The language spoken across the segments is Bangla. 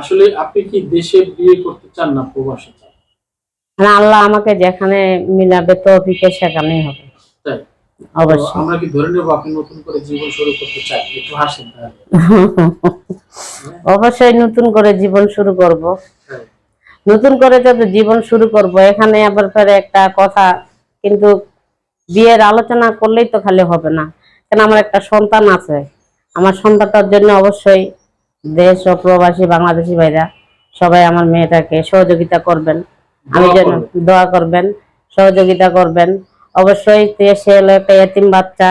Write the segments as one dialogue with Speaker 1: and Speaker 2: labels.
Speaker 1: আসলে আপনি কি দেশে বিয়ে করতে চান না প্রবাসে চান?
Speaker 2: আল্লাহ আমাকে যেখানে মিলাবে তৌফিকে সেখানেই হবে।
Speaker 1: তাই?
Speaker 2: অবশ্যই।
Speaker 1: আমরা কি ধরে নেব আপনি নতুন করে জীবন শুরু করতে চান? একটু হাসেন
Speaker 2: অবশ্যই নতুন করে জীবন শুরু করব। নতুন করে যত জীবন শুরু করব এখানে আবার ফেরে একটা কথা কিন্তু বিয়ের আলোচনা করলেই তো খালি হবে না। কেন আমার একটা সন্তান আছে। আমার সন্তানটার জন্য অবশ্যই দেশ ও প্রবাসী বাংলাদেশি ভাইরা সবাই আমার মেয়েটাকে সহযোগিতা করবেন। আমি যেন। দোয়া করবেন সহযোগিতা করবেন। অবশ্যই সে হলো একটা এতিম বাচ্চা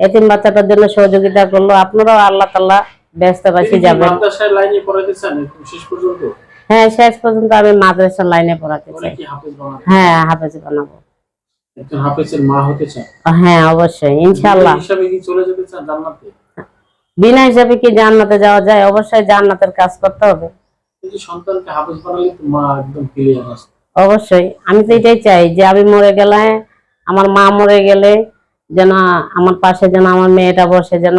Speaker 2: এতিম বাচ্চাটার জন্য সহযোগিতা করল। আপনারাও আল্লাহ তাল্লাহ ব্যস্ত বাসী যাবেন। হ্যাঁ শেষ পর্যন্ত আমি মাদ্রাসার লাইনে পড়াতে চাই হ্যাঁ হাফেজ বানাবো।
Speaker 1: হাফেজের মা হতে চান
Speaker 2: হ্যাঁ অবশ্যই
Speaker 1: কি চলে যেতে চান জান্নাতে?
Speaker 2: বিনা হিসাবে কি জান্নাতে যাওয়া যায়? অবশ্যই জান্নাতের কাজ করতে হবে।
Speaker 1: সন্তানকে হাফেজ বানালে তো মা একদম ক্লিয়ার আছে
Speaker 2: অবশ্যই। আমি তো এটাই চাই যে আমি মরে গেলে আমার মা মরে গেলে যেন আমার পাশে যেন আমার মেয়েটা বসে যেন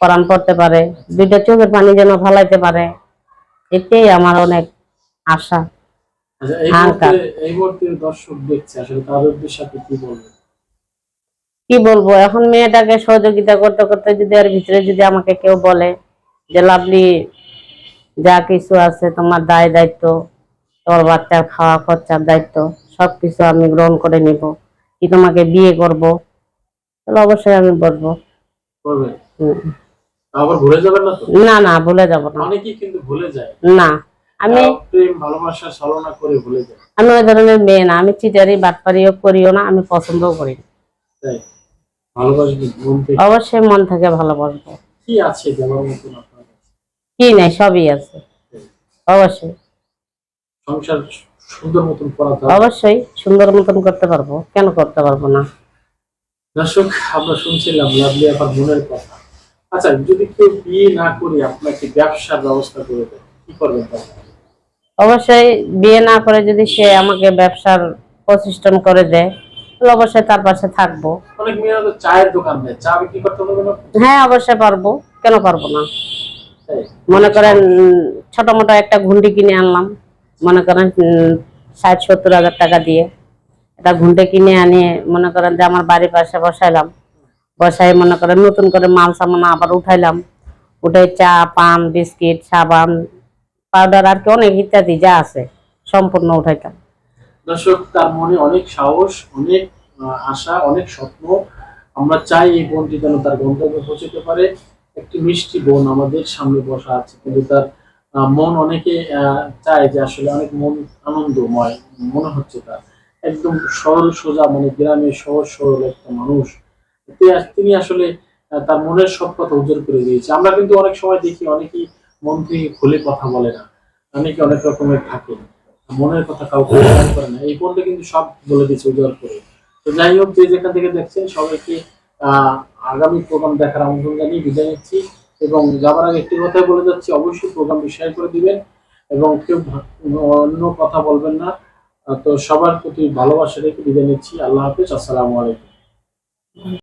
Speaker 2: কোরআন পড়তে পারে দুইটা চোখের পানি যেন ফলাইতে পারে এটাই আমার অনেক আশা।
Speaker 1: আচ্ছা এই মুহূর্তে এই মুহূর্তে দর্শক দেখছে আসলে তাদের উদ্দেশ্যে কি বলবেন?
Speaker 2: কি বলব? এখন মেয়েটাকে সহযোগিতা করতে করতে যদি এর ভিতরে যদি আমাকে কেউ বলে যে লাভলি যা কিছু আছে তোমার দায় দায়িত্ব তোমার বাচ্চার খাওয়া খরচার দায়িত্ব সব কিছু আমি গ্রহণ করে নিব। কি তোমাকে বিয়ে করব? তাহলে অবশ্যই আমি বলব।
Speaker 1: না
Speaker 2: না ভুলে যাব না। না আমি আমি ওই ধরনের মেয়ে না। আমি চিটারি বাটপারিও করিও না আমি পছন্দও করি না।
Speaker 1: তাই ভালোবাসবেন মন থেকে?
Speaker 2: অবশ্যই মন থেকে ভালোবাসবো।
Speaker 1: কি আছে দেওয়ার মতন আপনার কাছে?
Speaker 2: কি নাই সবই আছে। অবশ্যই।
Speaker 1: সংসার সুন্দর মতন
Speaker 2: অবশ্যই সুন্দর মতন করতে পারব। কেন করতে পারব না?
Speaker 1: দর্শক আমরা শুনছিলাম লাভলি আপার মনের কথা। আচ্ছা যদি কেউ বিয়ে না করে আপনাকে ব্যবসার ব্যবস্থা করে দেয় কি করবেন
Speaker 2: অবশ্যই বিয়ে না করে যদি সে আমাকে ব্যবসার প্রতিষ্ঠান করে দেয় অবশ্যই তার পাশে থাকব।
Speaker 1: অনেক মেয়েরা তো চায়ের দোকান দেয়। চা বিক্রি করতে পারবেন আপনি?
Speaker 2: হ্যাঁ অবশ্যই পারব। কেন পারব না? মনে করেন ছোট মোটো একটা ঘুন্ডি কিনে আনলাম। মনে করেন ষাট সত্তর হাজার টাকা দিয়ে। একটা ঘুন্টে কিনে আনিয়ে মনে করেন যে আমার বাড়ির পাশে বসাইলাম। বসাই মনে করেন নতুন করে মাল সামান আবার উঠাইলাম। উঠে চা পান বিস্কিট সাবান পাউডার আর কি অনেক ইত্যাদি যা আছে সম্পূর্ণ উঠাইতাম
Speaker 1: দর্শক, তার মনে অনেক সাহস, অনেক আশা, অনেক স্বপ্ন। আমরা চাই এই বোনটি যেন তার গন্তব্যে পৌঁছতে পারে। একটি মিষ্টি বোন আমাদের সামনে বসা আছে, কিন্তু তার মন অনেকে চায় যে আসলে অনেক মন, আনন্দময় মনে হচ্ছে তার। একদম সরল, সোজা মানে গ্রামে সহজ, সরল একটা মানুষ। তিনি আসলে তার মনের সব কথা উজ্জ্বল করে দিয়েছে। আমরা কিন্তু অনেক সময় দেখি অনেকেই মন থেকে খুলে কথা বলে না। অনেকে অনেক রকমের থাকে মনের কথা কাউকে করে না। এই ফোনটা কিন্তু সব বলে দিচ্ছে উজ্জ্বল করে। তো যাই হোক, যে যেখান থেকে দেখছেন, সবাইকে আগামী প্রোগ্রাম দেখার আমন্ত্রণ জানিয়ে বিদায় নিচ্ছি এবং যাবার আগে একটি কথাই বলে যাচ্ছি, অবশ্যই প্রোগ্রাম শেয়ার করে দিবেন এবং কেউ অন্য কথা বলবেন না। তো সবার প্রতি ভালোবাসা রেখে বিদায় নিচ্ছি। আল্লাহ হাফিজ। আসসালামু আলাইকুম।